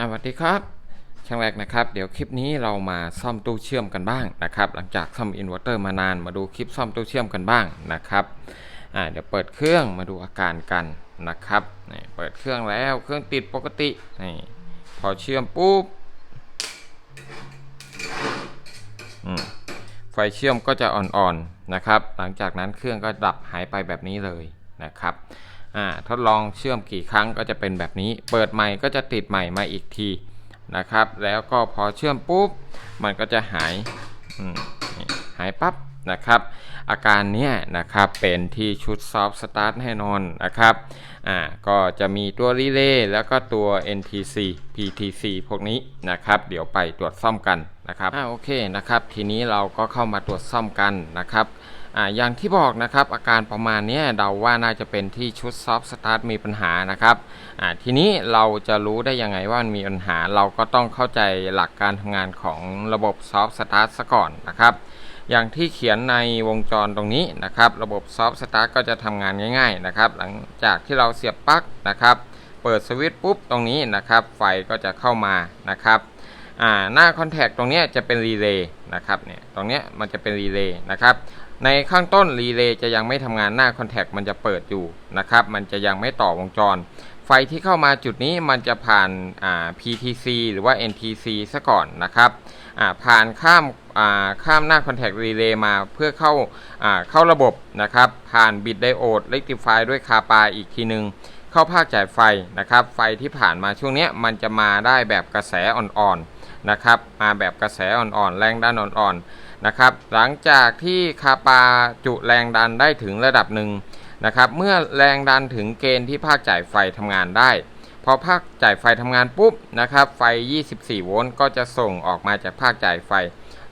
สวัสดีครับช่างแรกนะครับเดี๋ยวคลิปนี้เรามาซ่อมตู้เชื่อมกันบ้างนะครับหลังจากซ่อมอินเวอร์เตอร์มานานมาดูคลิปซ่อมตู้เชื่อมกันบ้างนะครับอ่าเดี๋ยวเปิดเครื่องมาดูอาการกันนะครับนี่เปิดเครื่องแล้วเครื่องติดปกตินี่พอเชื่อมปุ๊บไฟเชื่อมก็จะอ่อนๆนะครับ หลังจากนั้นเครื่องก็ดับหายไปแบบนี้เลยนะครับ ทดลองเชื่อมกี่ครั้งก็จะเป็นแบบนี้ เปิดใหม่ก็จะติดใหม่มาอีกทีนะครับ แล้วก็พอเชื่อมปุ๊บ มันก็จะหายหายปั๊บนะครับ อาการเนี้ยนะครับเป็นที่ชุดซอฟต์สตาร์ทแน่นอนนะครับอ่าก็จะมีตัวรีเลย์แล้วก็ตัว NTC PTC พวกนี้นะครับ เดี๋ยวไปตรวจซ่อมกันนะครับอ่าโอเคนะครับ ทีนี้เราก็เข้ามาตรวจซ่อมกันนะครับ อ่าอย่างที่บอกนะครับอาการประมาณนี้เดาว่าน่าจะเป็นที่ชุดซอฟต์สตาร์ทมีปัญหานะครับอ่าทีนี้เราจะรู้ได้ยังไงว่ามันมีปัญหา เราก็ต้องเข้าใจหลักการทำงานของระบบซอฟต์สตาร์ทซะก่อนนะครับอย่างที่เขียนในวงจรตรงนี้นะครับ ระบบซอฟต์สตาร์ทก็จะทำงานง่าย ๆนะครับ หลังจากที่เราเสียบปลั๊กนะครับ เปิดสวิตช์ปุ๊บตรงนี้นะครับ ไฟก็จะเข้ามานะครับหน้าคอนแทคตรงนี้จะเป็นรีเลย์นะครับเนี่ยตรงนี้มันจะเป็นรีเลย์นะครับ ในข้างต้นรีเลย์จะยังไม่ทำงานหน้าคอนแทคมันจะเปิดอยู่นะครับ มันจะยังไม่ต่อวงจร ไฟที่เข้ามาจุดนี้มันจะผ่านอ่า PTC หรือว่า NTC ซะก่อนนะครับอ่าผ่านข้ามอ่าข้ามหน้าคอนแทครีเลย์มาเพื่อเข้าอ่าเข้าระบบนะครับ ผ่านบิดไดโอดเ e กติฟายด้วยคาปาอีกทีหนึ่งเข้าภาคจ่ายไฟนะครับ ไฟที่ผ่านมาช่วงเนี้ยมันจะมาได้แบบกระแสอ่อนๆนะครับ มาแบบกระแสอ่อนๆแรงดันอ่อนๆ นะครับ หลังจากที่คาปาจุแรงดันได้ถึงระดับหนึ่งนะครับ เมื่อแรงดันถึงเกณฑ์ที่ภาคจ่ายไฟทำงานได้ พอภาคจ่ายไฟทำงานปุ๊บนะครับ ไฟ 24 โวลต์ก็จะส่งออกมาจากภาคจ่ายไฟ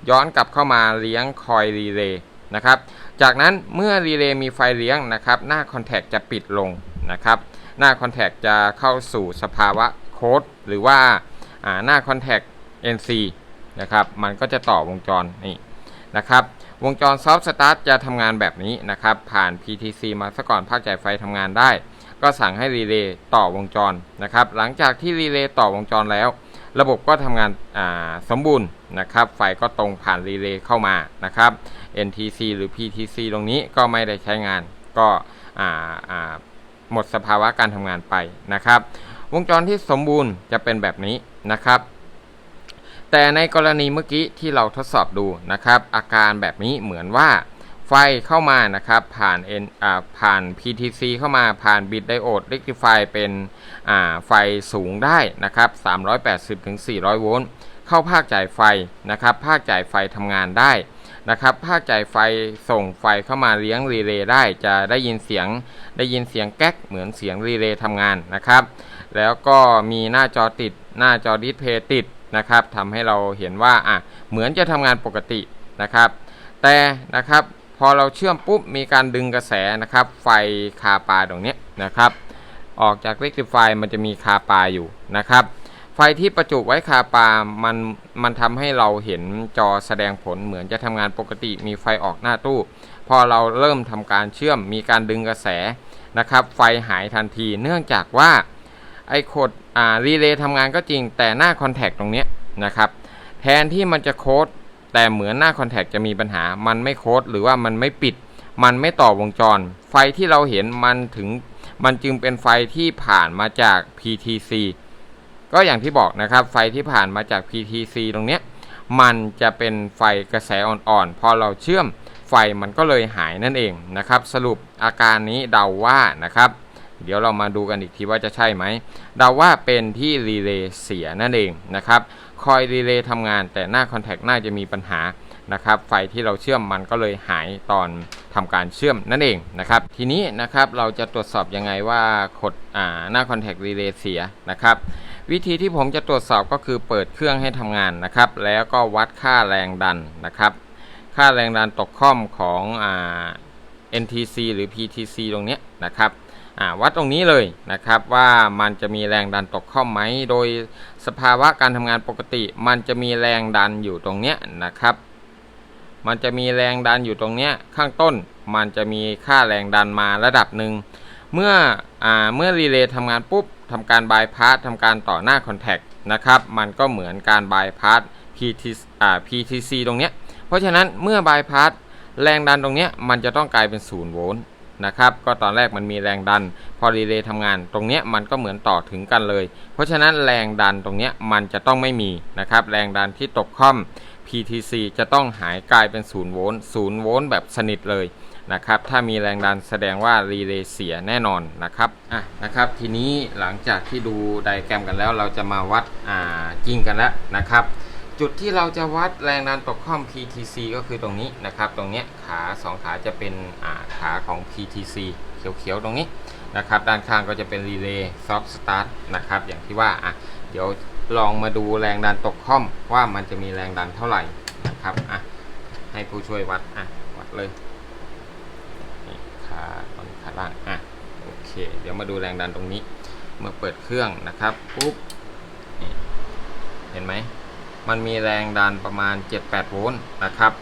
ย้อนกลับเข้ามาเลี้ยงคอยรีเลย์นะครับ จากนั้นเมื่อรีเลย์มีไฟเลี้ยงนะครับ หน้าคอนแทคจะปิดลงนะครับ หน้าคอนแทคจะเข้าสู่สภาวะโค้ดหรือว่าอ่าหน้าคอนแทค NC นะครับ มันก็จะต่อวงจรนี่ นะครับ วงจรซอฟต์สตาร์ทจะทำงานแบบนี้นะครับ ผ่าน PTC มาซะก่อนภาคจ่ายไฟทำงานได้ ก็สั่งให้รีเลย์ต่อวงจรนะครับ หลังจากที่รีเลย์ต่อวงจรแล้ว ระบบก็ทำงานาสมบูรณ์นะครับ ไฟก็ตรงผ่านรีเลย์เข้ามานะครับ NTC หรือ PTC ตรงนี้ก็ไม่ได้ใช้งาน ก็หมดสภาวะการทำงานไปนะครับ วงจรที่สมบูรณ์จะเป็นแบบนี้นะครับ แต่ในกรณีเมื่อกี้ที่เราทดสอบดูนะครับ อาการแบบนี้เหมือนว่าไฟเข้ามานะครับ ผ่าน N อ่าผ่าน PTC เข้ามาผ่านบิดไดโอด rectify เป็นอ่าไฟสูงได้นะครับ 380ถึง400 โวลต์เข้าภาคจ่ายไฟนะครับ ภาคจ่ายไฟทำงานได้นะครับ ภาคจ่ายไฟส่งไฟเข้ามาเลี้ยงรีเลย์ได้ จะได้ยินเสียงได้ยินเสียงแก๊กเหมือนเสียงรีเลย์ทำงานนะครับ แล้วก็มีหน้าจอติดหน้าจอดิสเพย์ติด นะครับทำให้เราเห็นว่าอะเหมือนจะทำงานปกตินะครับ แต่นะครับพอเราเชื่อมปุ๊บมีการดึงกระแสนะครับ ไฟคาปาตรงนี้นะครับ ออกจาก rectify มันจะมีคาปาอยู่นะครับ ไฟที่ประจุไว้คาปามันมันทำให้เราเห็นจอแสดงผลเหมือนจะทำงานปกติมีไฟออกหน้าตู้ พอเราเริ่มทำการเชื่อมมีการดึงกระแสนะครับ ไฟหายทันทีเนื่องจากว่า ไอโคดอ่ารีเลย์ทำงานก็จริงแต่หน้าคอนแทคตรงเนี้ยนะครับแทนที่มันจะโค้ดแต่เหมือนหน้าคอนแทคจะมีปัญหา มันไม่โค้ดหรือว่ามันไม่ปิด มันไม่ต่อวงจร ไฟที่เราเห็นมันถึงมันจึงเป็นไฟที่ผ่านมาจาก PTC ก็อย่างที่บอกนะครับ ไฟที่ผ่านมาจาก PTC ตรงเนี้ยมันจะเป็นไฟกระแสอ่อนๆ พอเราเชื่อมไฟมันก็เลยหายนั่นเองนะครับ สรุปอาการนี้เดาว่านะครับ เดี๋ยวเรามาดูกันอีกทีว่าจะใช่ไหมเดาว่าเป็นที่รีเลย์เสียนั่นเองนะครับคอยรีเลย์ทำงานแต่หน้าคอนแทคน่าจะมีปัญหานะครับไฟที่เราเชื่อมมันก็เลยหายตอนทำการเชื่อมนั่นเองนะครับทีนี้นะครับเราจะตรวจสอบยังไงว่าขดาหน้าคอนแทครีเลย์เสียนะครับวิธีที่ผมจะตรวจสอบก็คือเปิดเครื่องให้ทำงานนะครับแล้วก็วัดค่าแรงดันนะครับค่าแรงดันตกค่อมของอ NTC หรือ PTC ตรงนี้นะครับ วัดตรงนี้เลยนะครับว่ามันจะมีแรงดันตกค่อมไหม โดยสภาวะการทำงานปกติ มันจะมีแรงดันอยู่ตรงเนี้ยนะครับ มันจะมีแรงดันอยู่ตรงเนี้ยข้างต้น มันจะมีค่าแรงดันมาระดับหนึ่งเมื่ออเมื่อรีเลย์ทำงานปุ๊บทำการบายพาสทำการต่อหน้าคอนแทคนะครับ มันก็เหมือนการบายพาส PT อ่า PTC ตรงเนี้ยเพราะฉะนั้นเมื่อบายพาสแรงดันตรงเนี้ยมันจะต้องกลายเป็น 0 โวลต์ นะครับ ก็ตอนแรกมันมีแรงดัน พอรีเลย์ทำงาน ตรงเนี้ยมันก็เหมือนต่อถึงกันเลย เพราะฉะนั้นแรงดันตรงเนี้ยมันจะต้องไม่มีนะครับ แรงดันที่ตกค่อม PTC จะต้องหายกลายเป็น0โวลต์0โวลต์แบบสนิทเลยนะครับ ถ้ามีแรงดันแสดงว่ารีเลย์เสียแน่นอนนะครับ อะนะครับ ทีนี้หลังจากที่ดูไดอะแกรมกันแล้ว เราจะมาวัดอ่าจริงกันแล้วนะครับ จุดที่เราจะวัดแรงดันตกค่อม PTC ก็คือตรงนี้นะครับ ตรงเนี้ยขาสองขาจะเป็นาขาของ PTC เขียวๆตรงนี้นะครับ ด้านข้างก็จะเป็นรีเลย์ซอฟต์สตาร์ทนะครับ อย่างที่ว่าอะเดี๋ยวลองมาดูแรงดันตกค่อมว่ามันจะมีแรงดันเท่าไหร่นะครับอะให้ผู้ช่วยวัดอะวัดเลยขาตรงขาล่างอะโอเค เดี๋ยวมาดูแรงดันตรงนี้ เมื่อเปิดเครื่องนะครับปุ๊บเห็นไหม มันมีแรงดันประมาณ 7-8 โวลต์นะครับ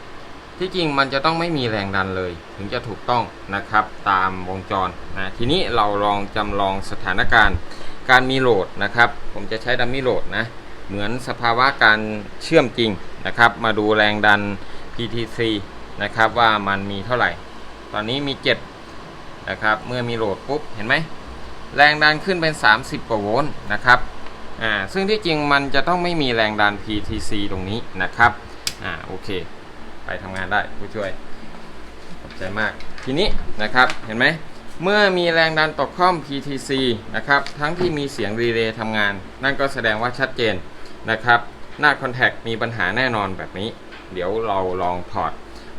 ที่จริงมันจะต้องไม่มีแรงดันเลย ถึงจะถูกต้องนะครับตามวงจรนะทีนี้เราลองจำลองสถานการณ์การมีโหลดนะครับ ผมจะใช้ดัมมี่โหลดนะเหมือนสภาวะการเชื่อมจริงนะครับ มาดูแรงดัน PTC นะครับว่ามันมีเท่าไหร่ ตอนนี้มี 7 นะครับ เมื่อมีโหลดปุ๊บ เห็นไหม แรงดันขึ้นเป็น 30 กว่าโวลต์นะครับ อ่าซึ่งที่จริงมันจะต้องไม่มีแรงดัน PTC ตรงนี้นะครับอ่าโอเค ไปทำงานได้ผู้ช่วยขอบใจมาก ทีนี้นะครับเห็นไหมเมื่อมีแรงดันตกค่อม PTC นะครับทั้งที่มีเสียงรีเลย์ทำงาน นั่นก็แสดงว่าชัดเจนนะครับหน้าคอนแทคมีปัญหาแน่นอนแบบนี้ เดี๋ยวเราลองถอด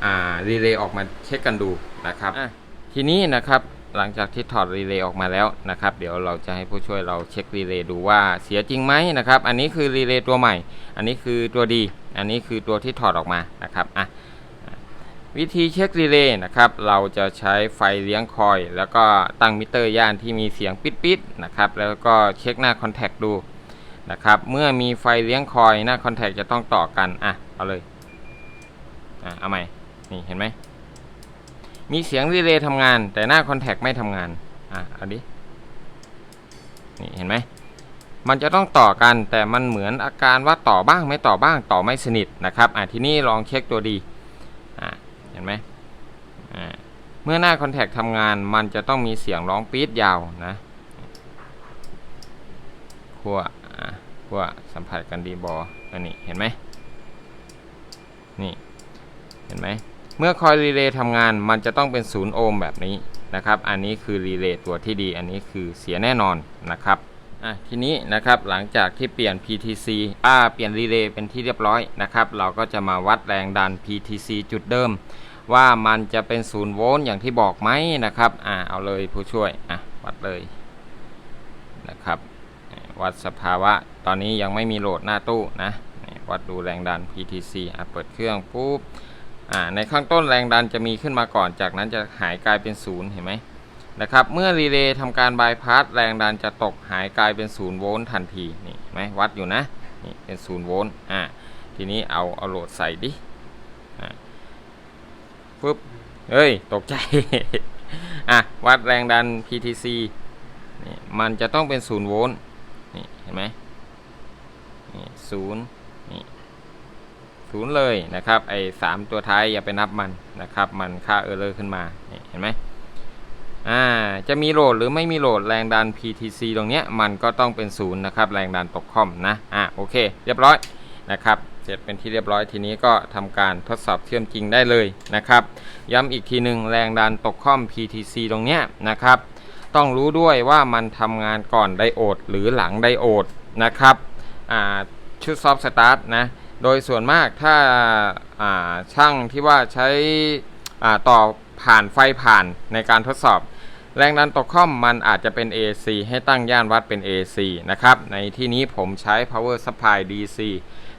อ่ารีเลย์ออกมาเช็คกันดูนะครับอะทีนี้นะครับ หลังจากที่ถอดรีเลย์ออกมาแล้วนะครับ เดี๋ยวเราจะให้ผู้ช่วยเราเช็ครีเลย์ดูว่าเสียจริงไหมนะครับ อันนี้คือรีเลย์ตัวใหม่ อันนี้คือตัวดี อันนี้คือตัวที่ถอดออกมานะครับอะวิธีเช็ครีเลย์นะครับ เราจะใช้ไฟเลี้ยงคอย แล้วก็ตั้งมิเตอร์ย่านที่มีเสียงปิดๆนะครับ แล้วก็เช็คหน้าคอนแทคดูนะครับ เมื่อมีไฟเลี้ยงคอยหน้าคอนแทคจะต้องต่อกัน อะ เอาเลย อะ เอาใหม่ นี่เห็นไหม มีเสียงรีเลย์ทำงาน แต่หน้าคอนแทคไม่ทำงาน อะเอาดิ นี่เห็นไหม มันจะต้องต่อกันแต่มันเหมือนอาการว่าต่อบ้างไม่ต่อบ้างต่อไม่สนิทนะครับ อะทีนี้ลองเช็คตัวดีอ่าเห็นไหมอ่าเมื่อหน้าคอนแทคทำงานมันจะต้องมีเสียงร้องปี๊ดยาวนะขั้วอ่าขั้วสัมผัสกันดีบออันนี้เห็นไหมนี่ เห็นไหม เมื่อคอยรีเลย์ทำงานมันจะต้องเป็นศูนย์โอห์มแบบนี้นะครับ อันนี้คือรีเลย์ตัวที่ดี อันนี้คือเสียแน่นอนนะครับอะทีนี้นะครับหลังจากที่เปลี่ยน PTC อ่าเปลี่ยนรีเลย์เป็นที่เรียบร้อยนะครับเราก็จะมาวัดแรงดัน PTC จุดเดิม ว่ามันจะเป็น0โวลต์อย่างที่บอกไหมนะครับอ่าเอาเลยผู้ช่วยอะวัดเลยนะครับวัดสภาวะตอนนี้ยังไม่มีโหลดหน้าตู้นะวัดดูแรงดัน PTC อะเปิดเครื่องปุ๊บ อ่าในข้างต้นแรงดันจะมีขึ้นมาก่อน จากนั้นจะหายกลายเป็นศูนย์เห็นไหมนะครับเมื่อรีเลย์ทำการบายพาสแรงดันจะตกหายกลายเป็น0โวลต์ทันทีนี่ไหมวัดอยู่นะนี่เป็น0โวลต์อ่าทีนี้เอาเอาโหลดใส่ดิอ่าปึ๊บเฮ้ยตกใจอะวัดแรงดัน PTC นี่มันจะต้องเป็น0โวลต์นี่เห็นไหมนี่ศูนย์นี่ ศูนย์เลยนะครับไอ้สามตัวท้ายอย่าไปนับมันนะครับมันค่าเออร์เลอร์ขึ้นมาเห็นไหมอ่าจะมีโหลดหรือไม่มีโหลดแรงดัน PTC ตรงเนี้ยมันก็ต้องเป็นศูนย์นะครับแรงดันตกคอมนะอ่าโอเค เรียบร้อยนะครับเสร็จเป็นที่เรียบร้อยทีนี้ก็ทำการทดสอบเชื่อมจริงได้เลยนะครับ ย้ำอีกทีหนึ่งแรงดันตกคอม PTC ตรงเนี้ยนะครับต้องรู้ด้วยว่ามันทำงานก่อนไดโอดหรือหลังไดโอดนะครับอ่าชุดซอฟต์สตาร์ทนะ โดยส่วนมากถ้าาช่างที่ว่าใช้ต่อผ่านไฟผ่านในการทดสอบ แรงดันตกค่อมมันอาจจะเป็น AC ให้ตั้งย่านวัดเป็น AC นะครับ ในที่นี้ผมใช้ power supply DC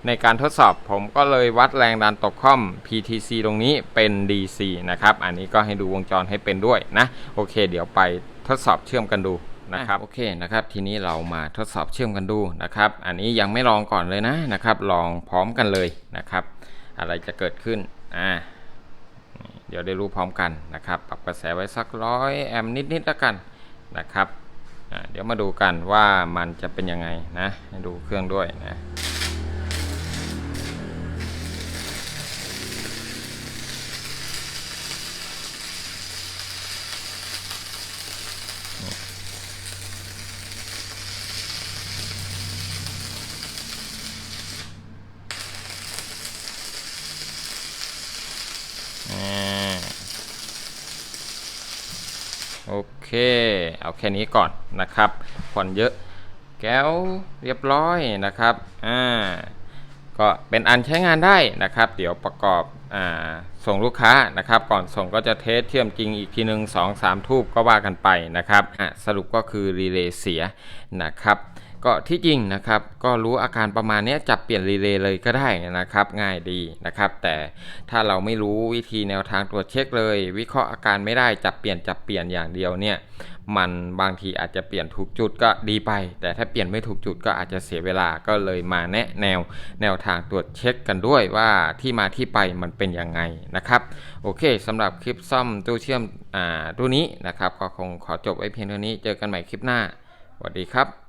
ในการทดสอบผมก็เลยวัดแรงดันตกค่อม PTC ตรงนี้เป็น DC นะครับ อันนี้ก็ให้ดูวงจรให้เป็นด้วยนะ โอเค เดี๋ยวไปทดสอบเชื่อมกันดู นะครับโอเคนะครับ ทีนี้เรามาทดสอบเชื่อมกันดูนะครับ อันนี้ยังไม่ลองก่อนเลยนะนะครับ ลองพร้อมกันเลยนะครับ อะไรจะเกิดขึ้นอ่าเดี๋ยวได้รู้พร้อมกันนะครับ ปรับกระแสไว้สักร้อยแอมนิดๆแล้วกันนะครับอ่าเดี๋ยวมาดูกันว่ามันจะเป็นยังไงนะดูเครื่องด้วยนะ อ่าโอ เค เอาแค่นี้ก่อนนะครับ ผ่อนเยอะ แก้วเรียบร้อยนะครับ อ่า ก็เป็นอันใช้งานได้นะครับ เดี๋ยวประกอบ อ่า ส่งลูกค้านะครับ ก่อนส่งก็จะเทสเทียมจริงอีกทีหนึ่งสองสามทูบก็ว่ากันไปนะครับอะสรุปก็คือรีเลย์เสียนะครับ ก็ที่จริงนะครับก็รู้อาการประมาณนี้จับเปลี่ยนรีเลย์เลยก็ได้นะครับง่ายดีนะครับ แต่ถ้าเราไม่รู้วิธีแนวทางตรวจเช็คเลย วิเคราะห์อาการไม่ได้จับเปลี่ยนจับเปลี่ยนอย่างเดียวเนี่ยมันบางทีอาจจะเปลี่ยนถูกจุดก็ดีไป แต่ถ้าเปลี่ยนไม่ถูกจุดก็อาจจะเสียเวลาก็เลยมาแนะแนวแนวทางตรวจเช็คกันด้วยว่าที่มาที่ไปมันเป็นยังไงนะครับ โอเคสำหรับคลิปซ่อมตู้เชื่อมอ่าตู้นี้นะครับ ก็คงขอจบไว้เพียงเท่านี้เจอกันใหม่คลิปหน้าสวัสดีครับ